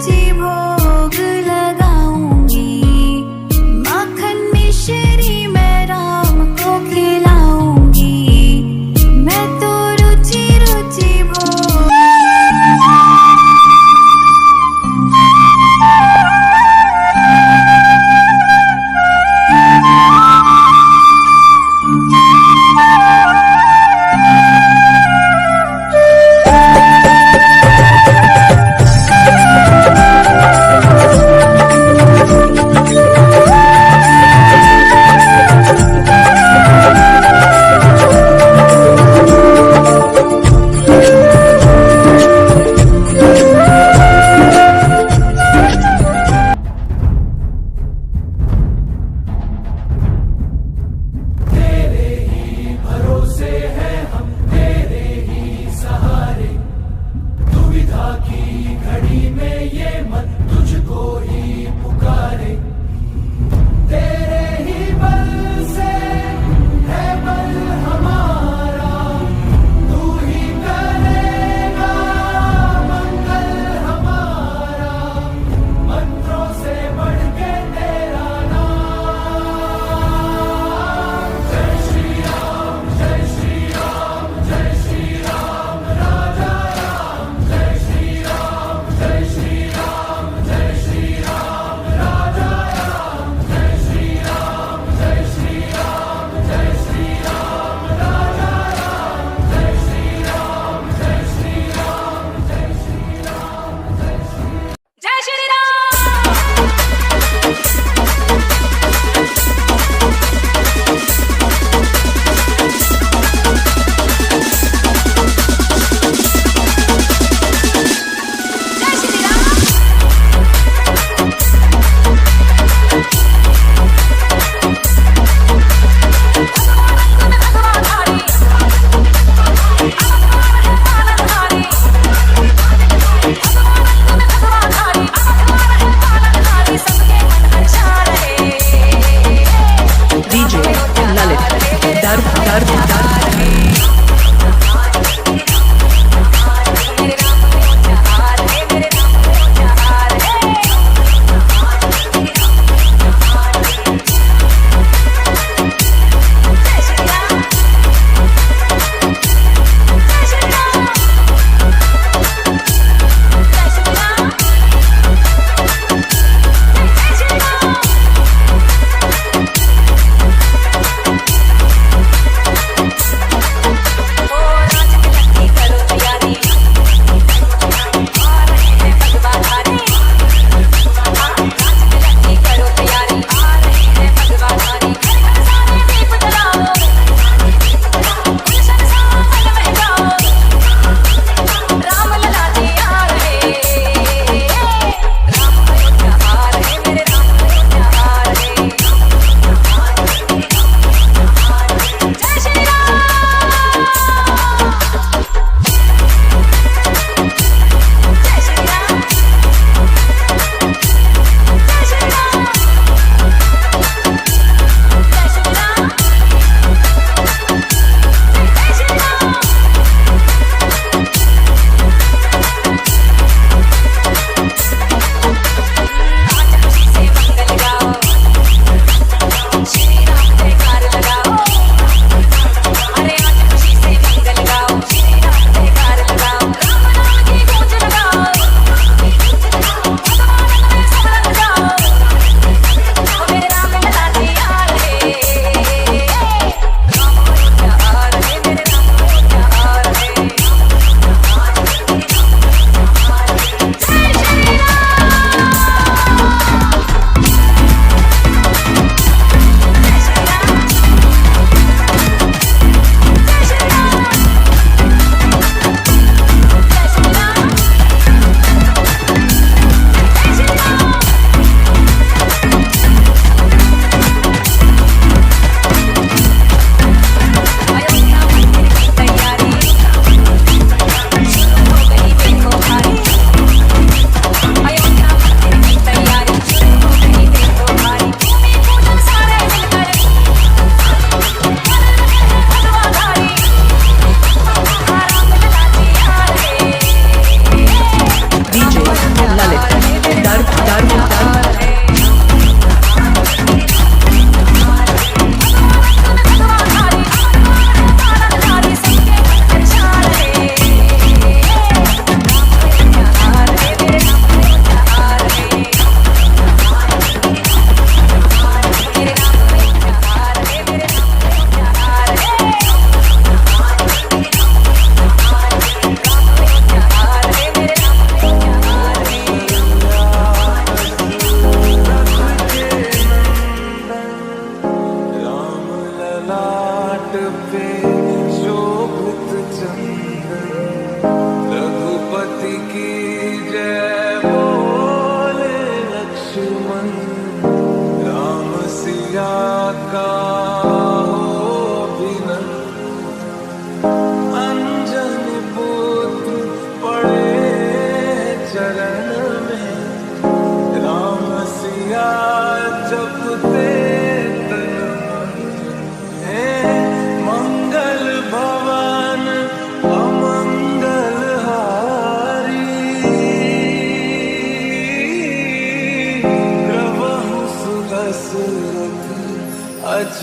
deep hole.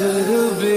should have.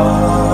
Ram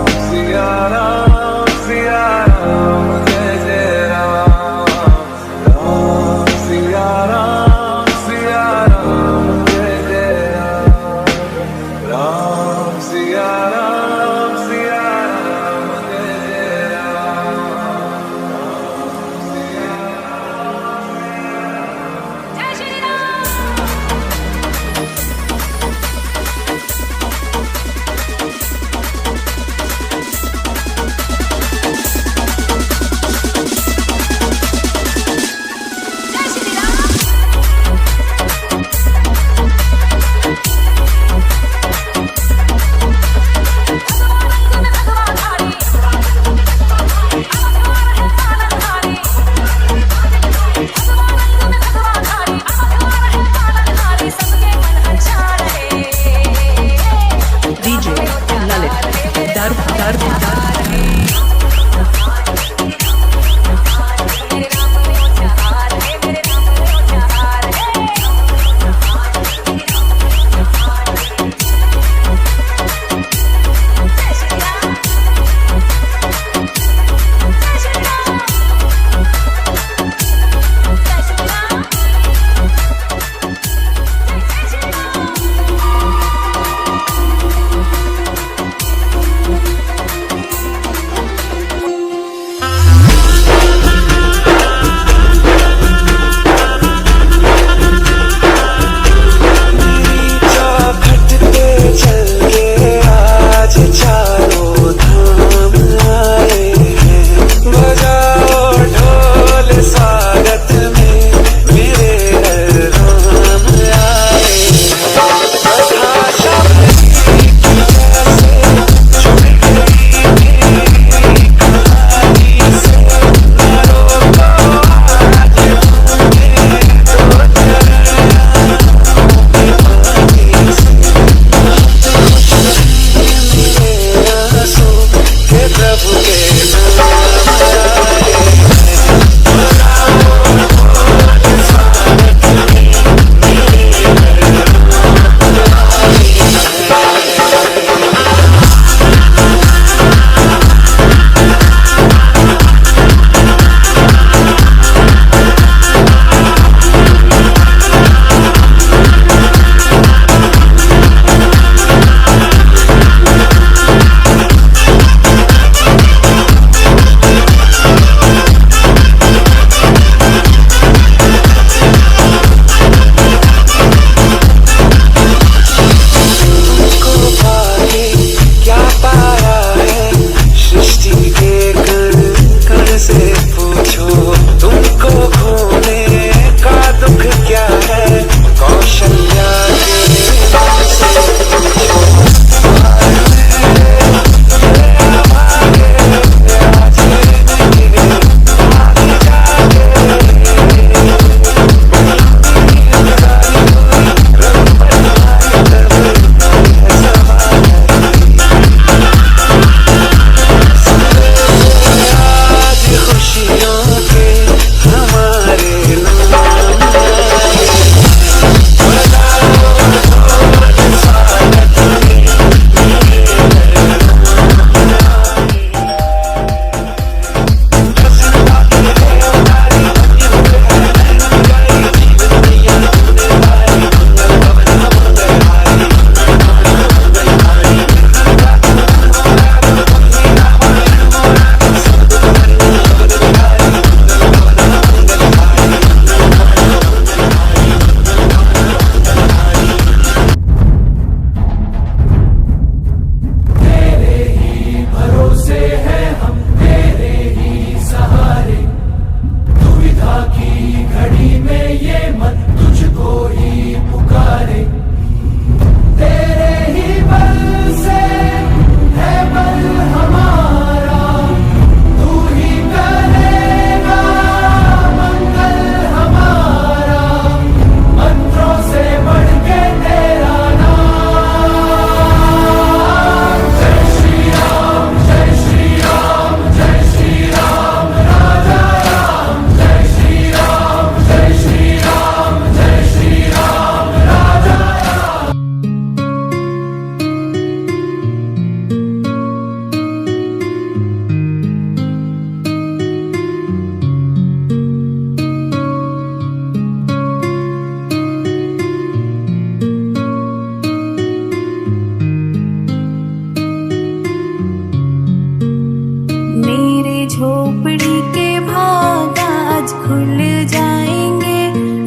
जाएंगे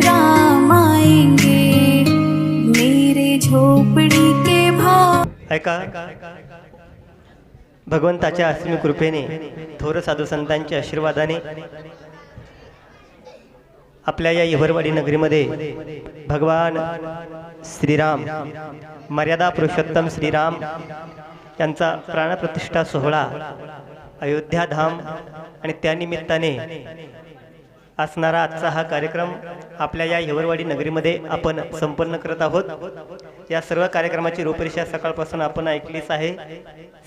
राम आएंगे। मेरे झोपड़ी के भाव ऐका. भगवंताच्या असीम कृपेने थोर साधू संतांच्या आशीर्वादाने आपल्या या हिवरवाडी नगरीमध्ये भगवान श्रीराम मर्यादा पुरुषोत्तम श्रीराम यांचा प्राणप्रतिष्ठा सोहळा अयोध्या धाम आणि त्यानिमित्ताने असणारा आजचा हा कार्यक्रम आपल्या या हिवरवाडी नगरीमध्ये आपण संपन्न करत आहोत. या सर्व कार्यक्रमाची रूपरेषा सकाळपासून आपण ऐकलीच आहे.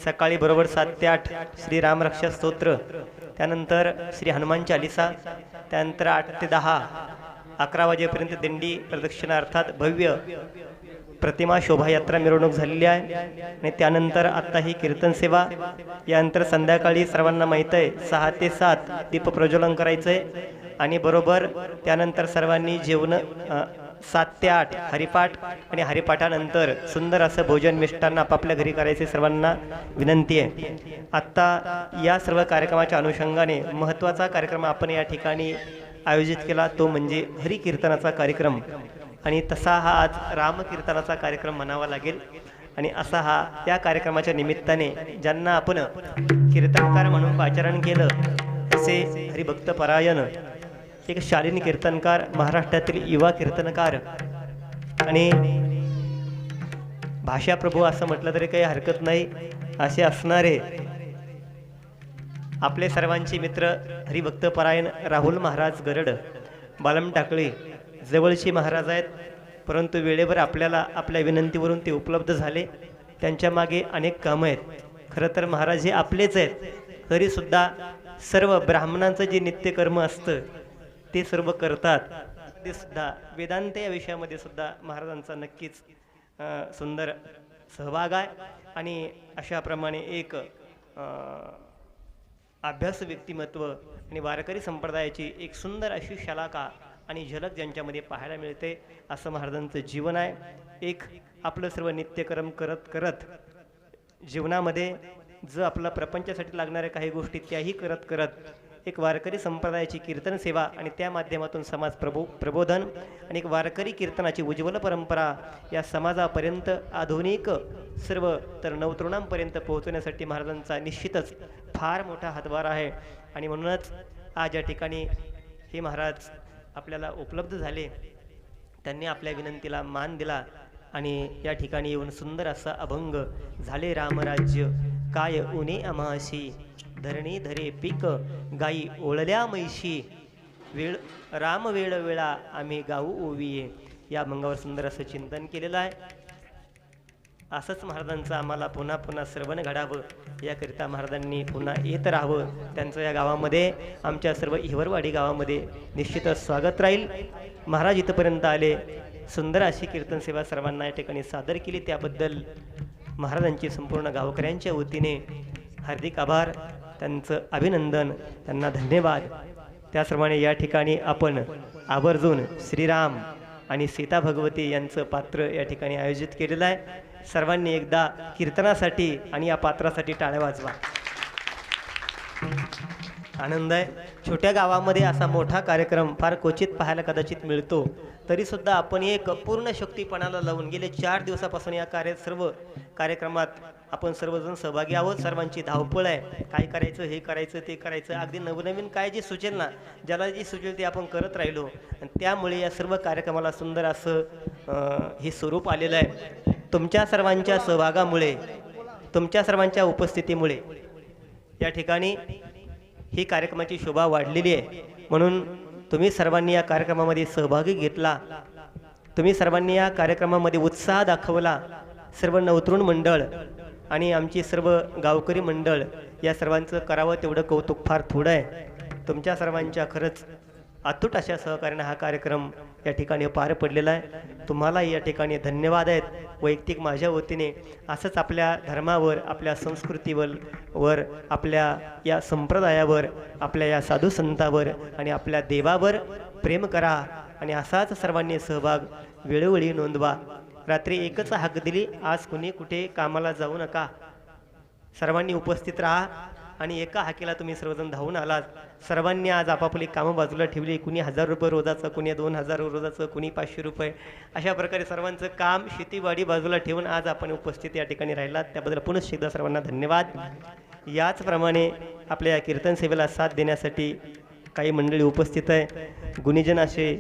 सकाळी बरोबर सात ते आठ श्री रामरक्षा स्तोत्र त्यानंतर श्री हनुमान चालिसा त्यानंतर आठ ते दहा अकरा वाजेपर्यंत दिंडी प्रदक्षिणा अर्थात भव्य प्रतिमा शोभायात्रा मिरवणूक झालेली आहे. आणि त्यानंतर आत्ता ही कीर्तन सेवा यानंतर संध्याकाळी सर्वांना माहीत आहे सहा ते सात दीप प्रज्वलन करायचं आहे आणि बरोबर त्यानंतर सर्वांनी जेवण सात ते आठ हरिपाठ आणि हरिपाठानंतर सुंदर असं भोजन मिष्टांना आपापल्या घरी करायचे सर्वांना विनंती आहे. आत्ता या सर्व कार्यक्रमाच्या अनुषंगाने महत्त्वाचा कार्यक्रम आपण या ठिकाणी आयोजित केला तो म्हणजे हरिकीर्तनाचा कार्यक्रम. आणि तसा हा आज रामकीर्तनाचा कार्यक्रम म्हणावा लागेल. आणि असा हा या कार्यक्रमाच्या निमित्ताने ज्यांना आपण कीर्तनकार म्हणून पाचारण केलं असे हरिभक्त परायण एक शालीन कीर्तनकार महाराष्ट्रातील युवा कीर्तनकार आणि भाषाप्रभू असं म्हटलं तरी काही हरकत नाही असे असणारे आपले सर्वांचे मित्र हरिभक्तपरायण राहुल महाराज गरड बालम टाकळे जवळचे महाराज आहेत. परंतु वेळेवर आपल्याला आपल्या विनंतीवरून ते उपलब्ध झाले. त्यांच्या मागे अनेक कामं आहेत. खरं तर महाराज हे आपलेच आहेत. तरीसुद्धा सर्व ब्राह्मणांचं जे नित्यकर्म असतं ते सर्व करतात. ते सुद्धा वेदांत या विषयामध्ये सुद्धा महाराजांचा नक्कीच सुंदर सहभाग आहे. आणि अशाप्रमाणे एक अभ्यास व्यक्तिमत्व आणि वारकरी संप्रदायाची एक सुंदर अशी शलाका आणि झलक ज्यांच्यामध्ये पाहायला मिळते असं महाराजांचं जीवन आहे. एक आपलं सर्व नित्यक्रम करत करत जीवनामध्ये जो आपला प्रपंचासाठी लागणाऱ्या काही गोष्टी त्याही करत करत एक वारकरी संप्रदायाची कीर्तन सेवा आणि त्या माध्यमातून समाज प्रबो प्रबोधन आणि एक वारकरी कीर्तनाची उज्ज्वल परंपरा या समाजापर्यंत आधुनिक सर्व तर नवतरुणांपर्यंत पोहोचवण्यासाठी महाराजांचा निश्चितच फार मोठा हातभार आहे. आणि म्हणूनच आज या ठिकाणी हे महाराज आपल्याला उपलब्ध झाले. त्यांनी आपल्या विनंतीला मान दिला आणि या ठिकाणी येऊन सुंदर असा अभंग झाले रामराज्य काय उने अमाशी? धरणी धरे पीक गाई ओळल्या मैशी वेळ राम वेळ वेळा आम्ही गाऊ ओविये या अभंगावर सुंदर असं चिंतन केलेलं आहे असंच महाराजांचं आम्हाला पुन्हा पुन्हा श्रवण घडावं याकरिता महाराजांनी पुन्हा येत राहावं त्यांचं या गावामध्ये आमच्या सर्व हिवरवाडी गावामध्ये निश्चितच स्वागत राहील महाराज इथंपर्यंत आले सुंदर अशी कीर्तन सेवा सर्वांना या ठिकाणी सादर केली त्याबद्दल महाराजांची संपूर्ण गावकऱ्यांच्या वतीने हार्दिक आभार त्यांचं अभिनंदन त्यांना धन्यवाद. त्याचप्रमाणे या ठिकाणी आपण आवर्जून श्रीराम आणि सीता भगवती यांचं पात्र या ठिकाणी आयोजित केलेलं आहे. सर्वांनी एकदा कीर्तनासाठी आणि या पात्रासाठी टाळ्या वाजवा. आनंद आहे. छोट्या गावामध्ये असा मोठा कार्यक्रम फार क्वचित पाहायला कदाचित मिळतो. तरीसुद्धा आपण एक पूर्ण शक्तीपणाला लावून गेले चार दिवसापासून या कार्य सर्व कार्यक्रमात आपण सर्वजण सहभागी आहोत. सर्वांची धावपळ आहे. काय करायचं हे करायचं ते करायचं. अगदी नवनवीन काय जे सुचेल ना ज्याला जे सुचेल ते आपण करत राहिलो. आणि त्यामुळे या सर्व कार्यक्रमाला सुंदर असं हे स्वरूप आलेलं आहे. तुमच्या सर्वांच्या सहभागामुळे तुमच्या सर्वांच्या उपस्थितीमुळे या ठिकाणी ही कार्यक्रमाची शोभा वाढलेली आहे. म्हणून तुम्ही सर्वांनी या कार्यक्रमामध्ये सहभागी घेतला. तुम्ही सर्वांनी या कार्यक्रमामध्ये उत्साह दाखवला. सर्व नवतरुण मंडळ आणि आमची सर्व गावकरी मंडळ या सर्वांचं करावं तेवढं कौतुक फार थोडं आहे. तुमच्या सर्वांच्या खरंच अतूट अशा सहकार्यानं हा कार्यक्रम या ठिकाणी पार पडलेला आहे. तुम्हाला या ठिकाणी धन्यवाद आहेत. वैयक्तिक माझ्या वतीने असंच आपल्या धर्मावर आपल्या संस्कृतीवर वर आपल्या या संप्रदायावर आपल्या या साधू संतावर आणि आपल्या देवावर प्रेम करा आणि असाच सर्वांनी सहभाग वेळोवेळी नोंदवा. रात्री एकच हाक दिली आज कुणी कुठे कामाला जाऊ नका. सर्वांनी उपस्थित राहा. आणि एका हाकेला तुम्ही सर्वजण धावून आलात. सर्वांनी आज आपापली कामं बाजूला ठेवली. कुणी हजार रुपये रोजाचं कुणी दोन हजार रोजाचं कुणी पाचशे रुपये. अशा प्रकारे सर्वांचं काम शेतीवाडी बाजूला ठेवून आज आपण उपस्थित या ठिकाणी राहिलात. त्याबद्दल पुनश्च एकदा सर्वांना धन्यवाद. याचप्रमाणे आपल्या या कीर्तन सेवेला साथ देण्यासाठी काही मंडळी उपस्थित आहे गुणीजन असे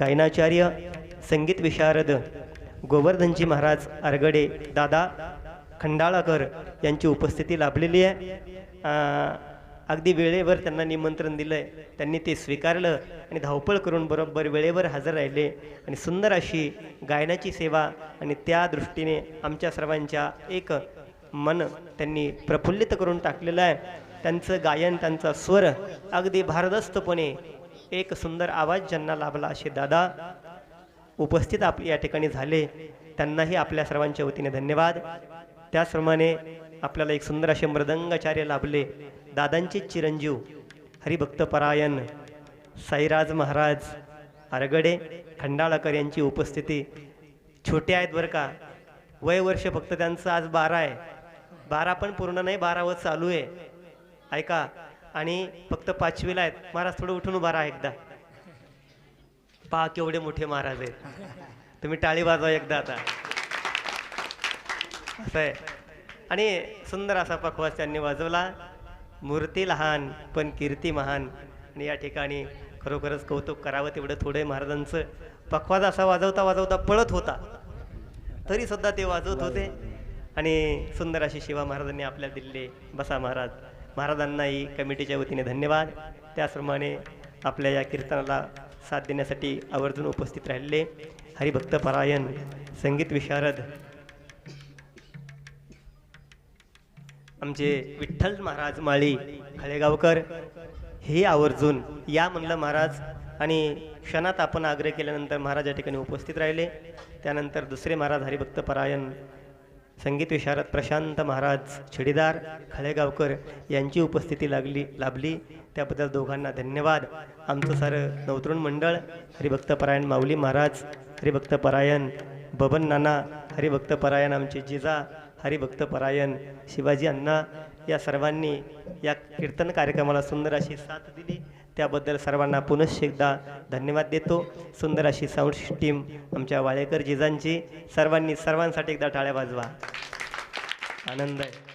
गायनाचार्य संगीत विशारद गोवर्धनजी महाराज आरगडे दादा खंडाळाकर यांची उपस्थिती लाभलेली आहे. अगदी वेळेवर त्यांना निमंत्रण दिलं त्यांनी ते स्वीकारलं आणि धावपळ करून बरोबर वेळेवर हजर राहिले. आणि सुंदर अशी गायनाची सेवा आणि त्या दृष्टीने आमच्या सर्वांच्या एक मन त्यांनी प्रफुल्लित करून टाकलेलं आहे. त्यांचं गायन त्यांचा स्वर अगदी भारदस्तपणे एक सुंदर आवाज ज्यांना लाभला असे दादा उपस्थित आप या ठिकाणी झाले. त्यांनाही आपल्या सर्वांच्या वतीने धन्यवाद. त्याचप्रमाणे आपल्याला एक सुंदर असे मृदंगाचार्य लाभले. दादांचे चिरंजीव हरिभक्त परायण साईराज महाराज आरगडे खंडाळकर यांची उपस्थिती. छोटे आहेत बरं का? वय वर्ष फक्त त्यांचं आज बारा आहे. बारा पण पूर्ण नाही बारावं चालू आहे. ऐका आणि फक्त पाचवीला आहेत. महाराज थोडं उठून उभा राहा एकदा. पहा केवढे मोठे महाराज आहेत. तुम्ही टाळी वाजवा एकदा आता. असं आहे. आणि सुंदर असा पखवाज त्यांनी वाजवला. मूर्ती लहान पण कीर्ती महान. आणि या ठिकाणी खरोखरच कौतुक करावं तेवढं थोडं महाराजांचं. पखवाज असा वाजवता वाजवता पळत होता. तरी सुद्धा ते वाजवत होते. आणि सुंदर अशी शिवा महाराजांनी आपल्या दिलेले बसा महाराज. महाराजांनाही कमिटीच्या वतीने धन्यवाद. त्याचप्रमाणे आपल्या या कीर्तनाला साथ देण्यासाठी आवर्जून उपस्थित राहिले. हरिभक्त परायण संगीत विशारद आमचे विठ्ठल महाराज माळी खळेगावकर हे आवर्जून या म्हणलं महाराज आणि क्षणात आपण आग्रह केल्यानंतर महाराज या ठिकाणी उपस्थित राहिले. त्यानंतर दुसरे महाराज हरिभक्त परायण संगीत विशारद प्रशांत महाराज छिडीदार खळेगावकर यांची उपस्थिती लागली लाभली. त्याबद्दल दोघांना धन्यवाद. आमचं सारं नवतरुण मंडळ हरिभक्त परायण माऊली महाराज हरिभक्त परायण बबन नाना हरिभक्त परायण आमचे जिजा हरिभक्त परायण शिवाजी अण्णा या सर्वांनी या कीर्तन कार्यक्रमाला सुंदर अशी साथ दिली. त्याबद्दल सर्वांना पुनश्च एकदा धन्यवाद देतो. सुंदर अशी साऊंड सिस्टीम आमच्या वाळेकर जिजांची. सर्वांनी सर्वांसाठी एकदा टाळ्या वाजवा. आनंद आहे.